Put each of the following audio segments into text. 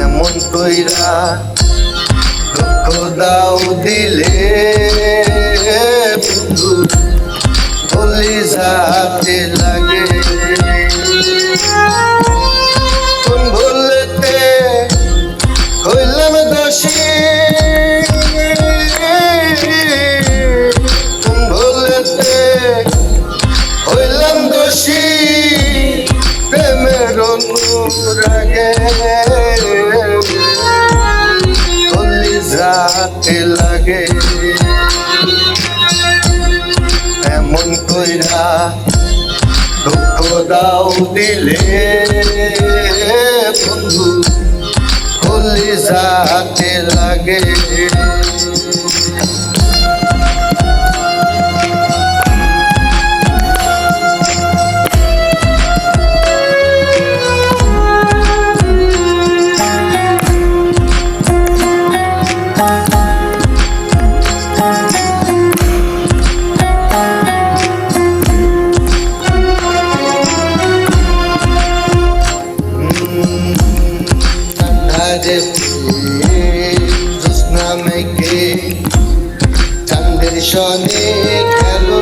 এমন কইরা দুঃখ দাও দিলে বলি যাতে লাগে। অনুরাগে বলি যাতে লাগে এমন কইরা দুঃখ দাও দিলে বন্ধু বলি যাতে লাগে। মেঘে চাঁদের সনে খেলো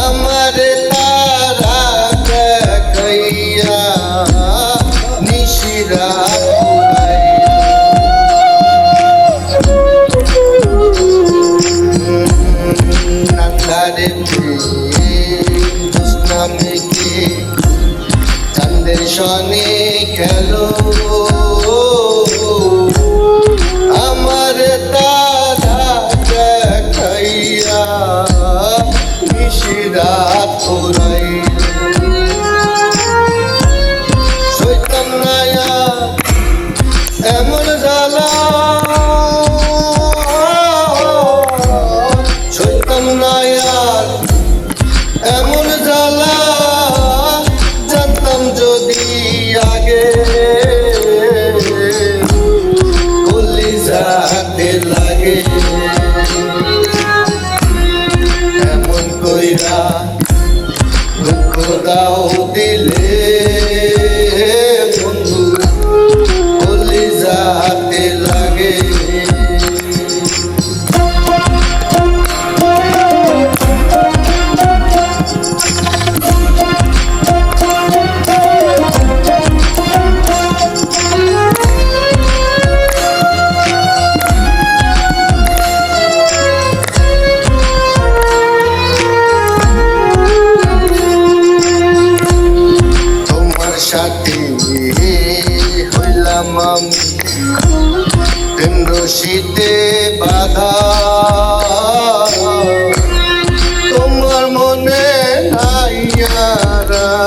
আমার তারা দেখাইয়া নিশিরা সনে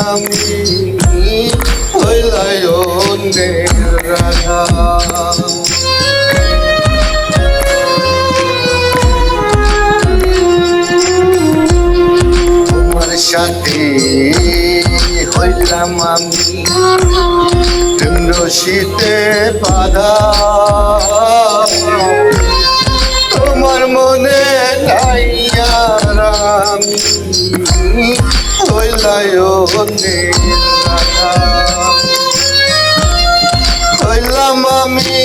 আমি হইলাই অন্যের রাধা। তোমার সাথে হইলাম আমি। শীতে বাধা। হইলাম আমি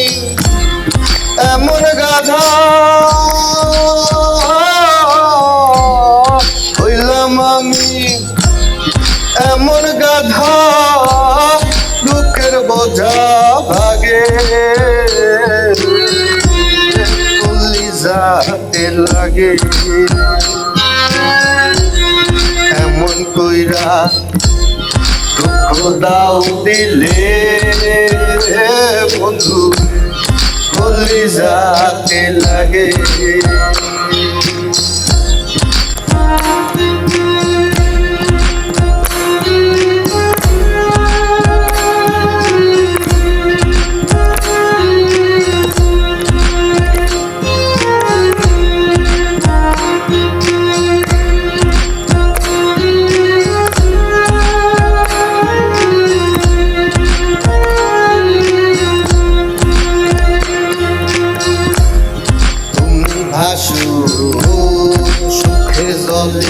এমন গাধা হইলাম আমি এমন গাধা দুঃখের বোঝা ভাগে লাগে। কইরা দুঃখ দাও দিলে বন্ধু বলি যাতে লাগে।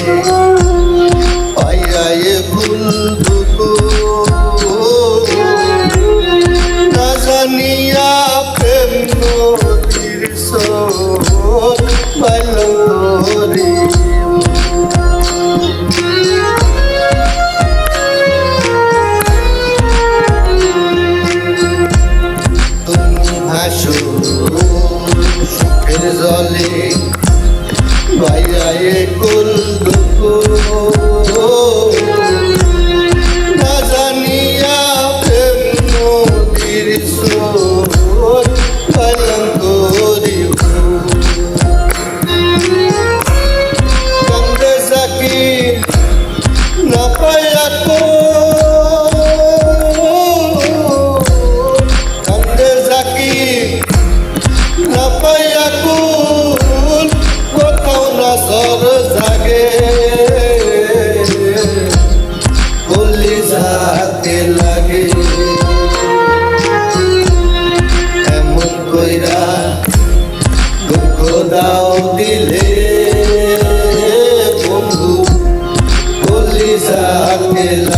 আয় আয় বুলবুল না জানিয়া প্রেম নদীর সো ভালো দিলে